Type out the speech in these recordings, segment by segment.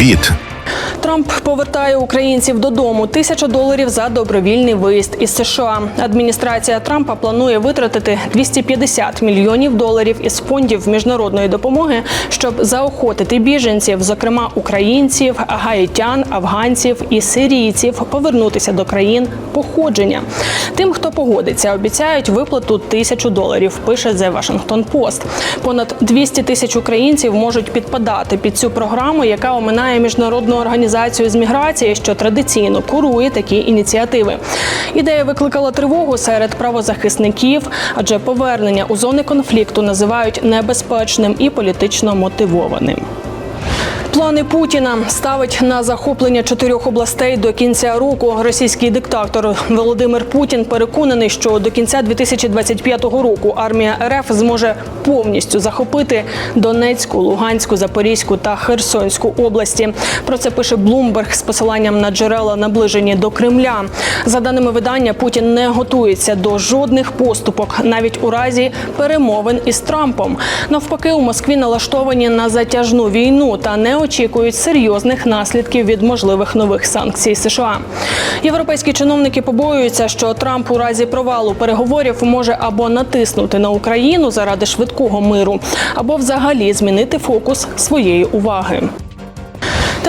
Світ Трамп повертає українців додому. Тисяча доларів за добровільний виїзд із США. Адміністрація Трампа планує витратити 250 мільйонів доларів із фондів міжнародної допомоги, щоб заохотити біженців, зокрема українців, гаїтян, афганців і сирійців, повернутися до країн походження. Тим, хто погодиться, обіцяють виплату тисячу доларів. Пише The Washington Post. Понад 200 тисяч українців можуть підпадати під цю програму, яка оминає міжнародну організацію з міграції, що традиційно курує такі ініціативи. Ідея викликала тривогу серед правозахисників, адже повернення у зони конфлікту називають небезпечним і політично мотивованим. Плани Путіна ставить на захоплення чотирьох областей до кінця року. Російський диктатор Володимир Путін переконаний, що до кінця 2025 року армія РФ зможе повністю захопити Донецьку, Луганську, Запорізьку та Херсонську області. Про це пише Блумберг з посиланням на джерела, наближені до Кремля. За даними видання, Путін не готується до жодних поступок, навіть у разі перемовин із Трампом. Навпаки, у Москві налаштовані на затяжну війну та не очікують серйозних наслідків від можливих нових санкцій США. Європейські чиновники побоюються, що Трамп у разі провалу переговорів може або натиснути на Україну заради швидкого миру, або взагалі змінити фокус своєї уваги.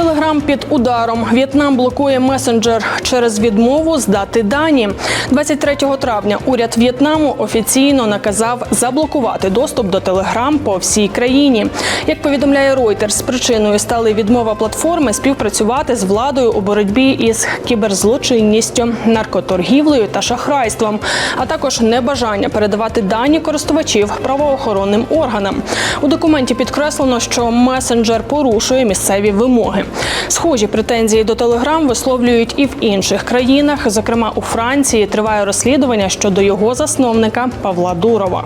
Телеграм під ударом. В'єтнам блокує месенджер через відмову здати дані. 23 травня уряд В'єтнаму офіційно наказав заблокувати доступ до Телеграм по всій країні. Як повідомляє Reuters, причиною стали відмова платформи співпрацювати з владою у боротьбі із кіберзлочинністю, наркоторгівлею та шахрайством, а також небажання передавати дані користувачів правоохоронним органам. У документі підкреслено, що месенджер порушує місцеві вимоги. Схожі претензії до Телеграм висловлюють і в інших країнах. Зокрема, у Франції триває розслідування щодо його засновника Павла Дурова.